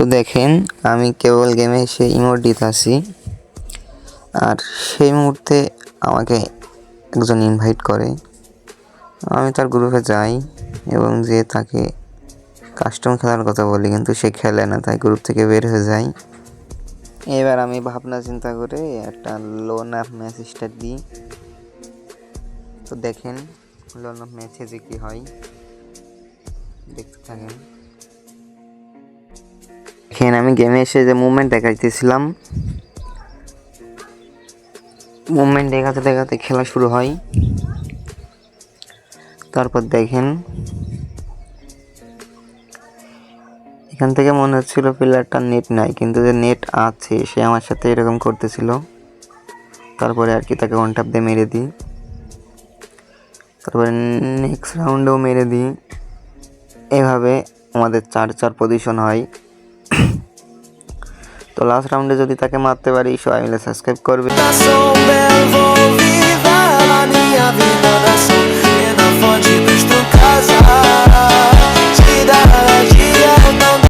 তো দেখেন, আমি কেবল গেমে এসে ইমোট দিতে আসি আর সেই মুহূর্তে আমাকে একজন ইনভাইট করে। আমি তার গ্রুপে যাই এবং যে তাকে কাস্টম খেলার কথা বলি, কিন্তু সে খেলে না, তাই গ্রুপ থেকে বের হয়ে যায় এবার আমি ভাবনা চিন্তা করে একটা লোন অফ ম্যাচ স্টার্ট দিই। তো দেখেন লোন অফ ম্যাচে যে কী হয়? দেখতে থাকেন। দেখেন, আমি গেমে এসে যে মুভমেন্ট দেখাইতেছিলাম মুভমেন্ট দেখাতে দেখাতে খেলা শুরু হয়। তারপর দেখেন, এখান থেকে মনে হচ্ছিল প্লেয়ারটার নেট নাই, কিন্তু যে নেট আছে, সে আমার সাথে এরকম করতেছিল। তারপরে আর কি তাকে ওয়ান টাপ দিয়ে মেরে দিই। তারপরে নেক্সট রাউন্ডেও মেরে দিই। এভাবে আমাদের চার চার পজিশন হয়। তো লাস্ট রাউন্ডে যদি তাকে মারতে পারি সবাই মিলে সাবস্ক্রাইব করবে।